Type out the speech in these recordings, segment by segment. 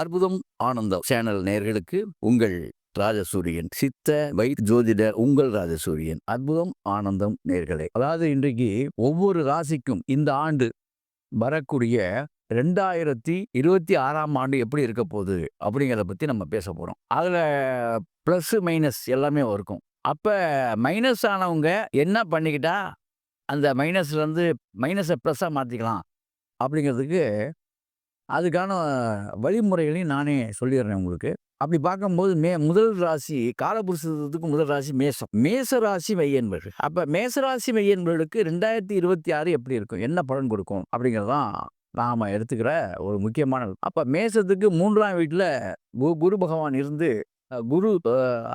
அற்புதம் ஆனந்தம். சேனல் நேர்களுக்கு உங்கள் ராஜசூரியன். சித்த வை ஜோதிட உங்கள் ராஜசூரியன். அற்புதம் ஆனந்தம் நேர்களே. அதாவது இன்றைக்கு ஒவ்வொரு ராசிக்கும் இந்த ஆண்டு வரக்கூடிய ரெண்டாயிரத்தி இருபத்தி ஆறாம் ஆண்டு எப்படி இருக்க போகுது அப்படிங்கிறத பற்றி நம்ம பேச போகிறோம் அதில் ப்ளஸ் மைனஸ் எல்லாமே இருக்கும். அப்போ மைனஸ் ஆனவங்க என்ன பண்ணிக்கிட்டா அந்த மைனஸ்லேருந்து மைனஸை ப்ளஸ்ஸாக மாற்றிக்கலாம் அப்படிங்கிறதுக்கு அதுக்கான வழிமுறைகளையும் நானே சொல்லிடுறேன் உங்களுக்கு. அப்படி பார்க்கும்போது மே முதல் ராசி காலபுருஷத்துக்கு முதல் ராசி மேசம் மேச ராசி மையன்பர்கள் அப்போ மேச ராசி மையன்பர்களுக்கு ரெண்டாயிரத்தி இருபத்தி ஆறு எப்படி இருக்கும்? என்ன பலன் கொடுக்கும்? அப்படிங்கிறதான் நாம் எடுத்துக்கிற ஒரு முக்கியமான அப்போ மேசத்துக்கு மூன்றாம் வீட்டில் கு குரு பகவான் இருந்து குரு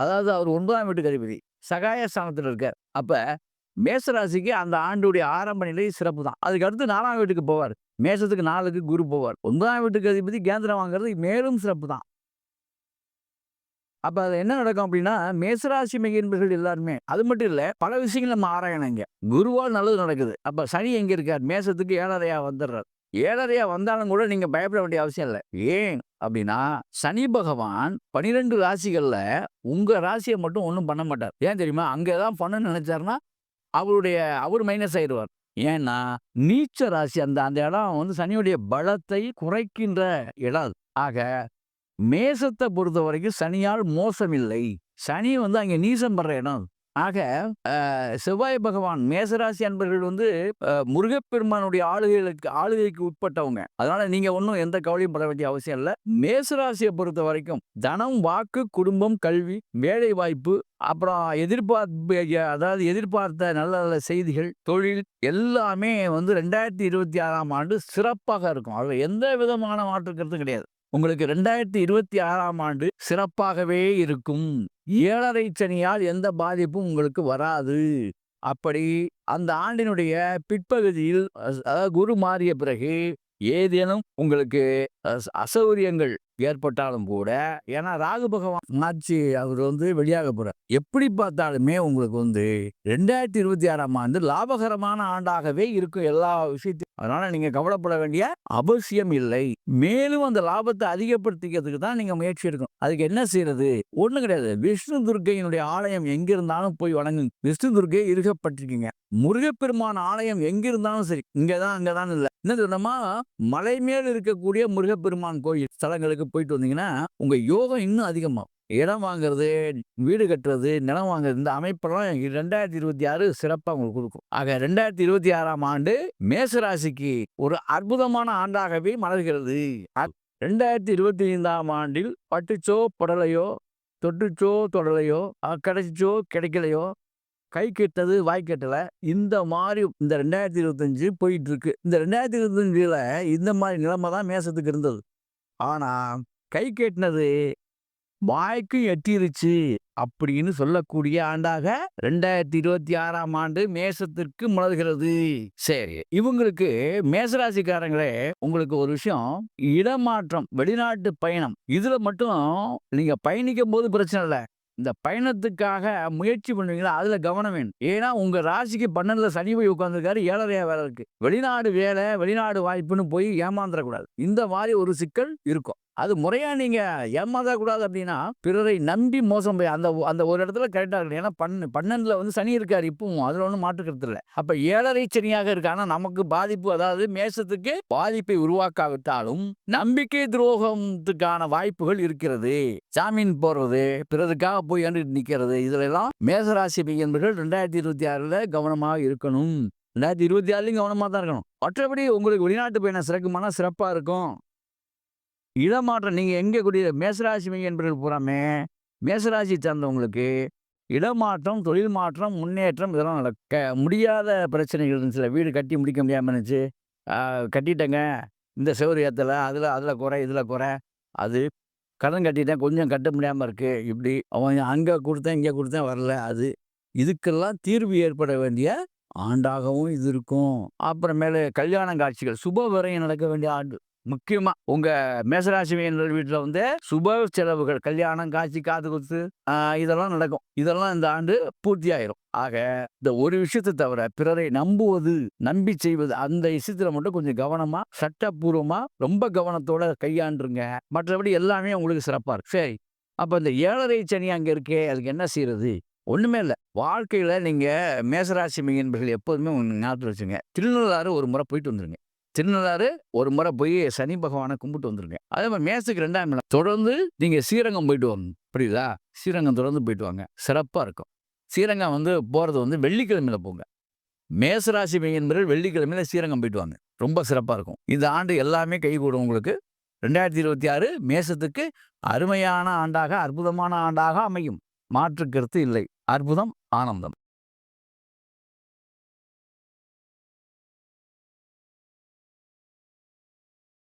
அதாவது அவர் ஒன்பதாம் வீட்டுக்கு அதிபதி. சகாய ஸ்தானத்தில் இருக்கார். அப்போ மேசராசிக்கு அந்த ஆண்டுடைய ஆரம்ப நிலை சிறப்பு தான் அதுக்கு அடுத்து நாலாம் வீட்டுக்கு போவார். மேசத்துக்கு நாலுக்கு குரு போவார். ஒன்பதாம் வீட்டுக்கு அதிபதி கேந்திரம் வாங்குறது மேலும் சிறப்பு தான் அப்போ அது என்ன நடக்கும் அப்படின்னா மேசராசி மெய்யன்பர்கள் எல்லாருமே அது மட்டும் இல்லை பல விஷயங்கள் நம்ம ஆராயணும் குருவால் நல்லது நடக்குது. அப்போ சனி எங்கே இருக்கார்? மேசத்துக்கு ஏழரையா வந்துடுறார். ஏழரையா வந்தாலும் கூட நீங்கள் பயப்பட வேண்டிய அவசியம் இல்லை. ஏன் அப்படின்னா சனி பகவான் பனிரெண்டு ராசிகளில் உங்கள் ராசியை மட்டும் ஒன்றும் பண்ண மாட்டார். ஏன் தெரியுமா? அங்கே தான் பண்ணணும்னு நினைச்சாருன்னா அவருடைய அவர் மைனஸ் ஆயிடுவார். ஏன்னா நீச்ச ராசி அந்த அந்த இடம் வந்து சனியுடைய பலத்தை குறைக்கின்ற இடம். ஆக மேசத்தை பொறுத்த வரைக்கும் சனியால் மோசமில்லை. சனி வந்து அங்கே நீசம் படுற இடம். ஆக செவ்வாய் பகவான் மேசராசி அன்பர்கள் வந்து முருகப்பெருமானுடைய ஆளுகைகளுக்கு ஆளுகைக்கு உட்பட்டவங்க. அதனால நீங்க ஒன்றும் எந்த கவலையும் பட வேண்டிய அவசியம் இல்லை. மேசராசியை பொறுத்த வரைக்கும் தனம் வாக்கு குடும்பம் கல்வி வேலை வாய்ப்பு அப்புறம் எதிர்பார்ப்பு அதாவது எதிர்பார்த்த நல்ல நல்ல செய்திகள் தொழில் எல்லாமே வந்து ரெண்டாயிரத்தி இருபத்தி ஆறாம் ஆண்டு சிறப்பாக இருக்கும். அதில் எந்த விதமான மாற்று கிடையாது. உங்களுக்கு ரெண்டாயிரத்தி இருபத்தி ஆறாம் ஆண்டு சிறப்பாகவே இருக்கும். ஏழரை சனியால் எந்த பாதிப்பும் உங்களுக்கு வராது. அப்படி அந்த ஆண்டினுடைய பிற்பகுதியில் அஸ்- குரு மாறிய பிறகு ஏதேனும் உங்களுக்கு அஸ்- அசௌகரியங்கள் ஏற்பட்டாலும் கூட ஏன்னா ராகு பகவான் ஆட்சி அவர் வந்து வெளியாக போறார். எப்படி பார்த்தாலுமே உங்களுக்கு வந்து ரெண்டாயிரத்தி இருபத்தி ஆறாம் ஆண்டு லாபகரமான ஆண்டாகவே இருக்கும் எல்லா விஷயத்தையும். அதனால நீங்க கவலைப்பட வேண்டிய அவசியம் இல்லை. மேலும் அந்த லாபத்தை அதிகப்படுத்திக்கிறதுக்கு தான் நீங்க முயற்சி எடுக்கணும். அதுக்கு என்ன செய்யறது ஒண்ணு கிடையாது. விஷ்ணு துர்க்கையினுடைய ஆலயம் எங்க இருந்தாலும் போய் வணங்குங்க. விஷ்ணு துர்க்கை இருக்கப்பட்டிருக்கீங்க முருகப்பெருமான் ஆலயம் எங்க இருந்தாலும் சரி. இங்கதான் அங்கதான் இல்லை. என்ன சொன்னோமா மலை மேல் இருக்கக்கூடிய முருகப்பெருமான் கோயில் ஸ்தலங்களுக்கு போயிட்டு வந்தீங்கன்னா உங்க யோகம் இன்னும் அதிகமாகும். இடம் வாங்குறது வீடு கட்டுறது நிலம் வாங்குறது இந்த அமைப்பெல்லாம் ரெண்டாயிரத்தி இருபத்தி ஆறு சிறப்பாக உங்களுக்கு கொடுக்கும். ஆக ரெண்டாயிரத்தி இருபத்தி ஆறாம் ஆண்டு மேசராசிக்கு ஒரு அற்புதமான ஆண்டாகவே மலர்கிறது. ரெண்டாயிரத்தி இருபத்தி ஐந்தாம் ஆண்டில் பட்டுச்சோ புடலையோ தொட்டுச்சோ தொடலையோ கிடைச்சிச்சோ கிடைக்கலையோ கை கெட்டது வாய் கெட்டல. இந்த மாதிரி இந்த ரெண்டாயிரத்தி இருபத்தஞ்சு போயிட்டு இருக்கு இந்த ரெண்டாயிரத்தி இருபத்தஞ்சுல இந்த மாதிரி நிலைமை தான் மேசத்துக்கு இருந்தது. ஆனா கை கெட்டினது வாய்க்கும் எட்டிருச்சு அப்படின்னு சொல்லக்கூடிய ஆண்டாக ரெண்டாயிரத்தி இருபத்தி ஆறாம் ஆண்டு மேசத்திற்கு மலர்கிறது சரி இவங்களுக்கு மேசராசிக்காரங்களே உங்களுக்கு ஒரு விஷயம் இடமாற்றம் வெளிநாட்டு பயணம். இதுல மட்டும் நீங்க பயணிக்கும் போது பிரச்சனை இல்லை. இந்த பயணத்துக்காக முயற்சி பண்ணுவீங்களா? அதுல கவனம் வேணும். ஏன்னா உங்க ராசிக்கு பன்னெண்டுல சனி போய் உட்காந்துருக்காரு ஏழரையா வேலை இருக்கு. வெளிநாடு வேலை வெளிநாடு வாய்ப்புன்னு போய் ஏமாந்துடக்கூடாது இந்த மாதிரி ஒரு சிக்கல் இருக்கும். அது முறையாக நீங்கள் ஏமாதக்கூடாது அப்படின்னா பிறரை நம்பி மோசம் போய் அந்த அந்த ஒரு இடத்துல கரெக்டாக இருக்கு ஏன்னா பன்னு பன்னெண்டில் வந்து சனி இருக்கார் இப்பவும். அதில் ஒன்றும் மாற்றுக்கிறது இல்லை. அப்போ ஏழரை சனியாக இருக்கு. நமக்கு பாதிப்பு அதாவது மேசத்துக்கு பாதிப்பை உருவாக்காவிட்டாலும் நம்பிக்கை துரோகத்துக்கான வாய்ப்புகள் இருக்கிறது. ஜாமீன் போடுறது பிறருக்காக போய் ஏண்டு நிற்கிறது இதிலெல்லாம் மேசராசி பையன்கள் ரெண்டாயிரத்தி இருபத்தி ஆறுல கவனமாக இருக்கணும். ரெண்டாயிரத்தி இருபத்தி ஆறுலையும் கவனமாக தான் இருக்கணும். மற்றபடி உங்களுக்கு வெளிநாட்டு பயணம் சிறக்குமானா சிறப்பாக இருக்கும். இடமாற்றம் நீங்கள் எங்கே கூடிய மேசராசி என்பவர்கள் பூராமே மேசராசி சார்ந்தவங்களுக்கு இடமாற்றம் தொழில் மாற்றம் முன்னேற்றம் இதெல்லாம் நடக்க முடியாத பிரச்சனைகள் இருந்துச்சுல வீடு கட்டி முடிக்க முடியாமல் இருந்துச்சு. கட்டிட்டேங்க. இந்த செவரு ஏற்றலை அதில் அதில் குறை இதில் குறை. அது கடன் கட்டிட்டேன் கொஞ்சம் கட்ட முடியாமல் இருக்குது இப்படி அவன் அங்கே கொடுத்தேன் இங்கே கொடுத்தேன் வரல. அது இதுக்கெல்லாம் தீர்வு ஏற்பட வேண்டிய ஆண்டாகவும் இது இருக்கும். அப்புறமேலு கல்யாண காட்சிகள் சுப விரயம் நடக்க வேண்டிய ஆண்டு முக்கியமா உங்க மேசராசி வீட்டில் வீட்டுல வந்து சுப செலவுகள் கல்யாணம் காட்சி காது குத்து இதெல்லாம் நடக்கும். இதெல்லாம் இந்த ஆண்டு பூர்த்தி ஆயிரும். ஆக இந்த ஒரு விஷயத்தை தவிர பிறரை நம்புவது நம்பி செய்வது அந்த விஷயத்துல மட்டும் கொஞ்சம் கவனமா சட்டப்பூர்வமா ரொம்ப கவனத்தோட கையாண்டுருங்க. மற்றபடி எல்லாமே உங்களுக்கு சிறப்பா இருக்கு சரி. அப்ப இந்த ஏழரை சனி அங்க இருக்கே அதுக்கு என்ன செய்யறது ஒண்ணுமே இல்லை. வாழ்க்கையில நீங்க மேசராசி மீன்பர்கள் எப்போதுமே உங்களுக்கு ஞாபகத்தில் வச்சுங்க. திருநள்ளாறு ஒரு முறை போயிட்டு வந்துருங்க. திருநள்ளாறு ஒரு முறை போய் சனி பகவானை கும்பிட்டு வந்துருங்க. அதே மாதிரி மேசத்துக்கு ரெண்டாம் இடம். தொடர்ந்து நீங்க ஸ்ரீரங்கம் போயிட்டு வாங்க புரியுதா? ஸ்ரீரங்கம் தொடர்ந்து போயிட்டு வாங்க. சிறப்பா இருக்கும். ஸ்ரீரங்கம் வந்து போறது வந்து வெள்ளிக்கிழமையில் போங்க. மேசராசி மீன்பர்கள் வெள்ளிக்கிழமையில் ஸ்ரீரங்கம் போயிட்டு வாங்க. ரொம்ப சிறப்பா இருக்கும். இந்த ஆண்டு எல்லாமே கைகூடும் உங்களுக்கு. ரெண்டாயிரத்தி இருபத்தி ஆறு மேசத்துக்கு அருமையான ஆண்டாக அற்புதமான ஆண்டாக அமையும். மாற்று கருத்து இல்லை. அற்புதம் ஆனந்தம்.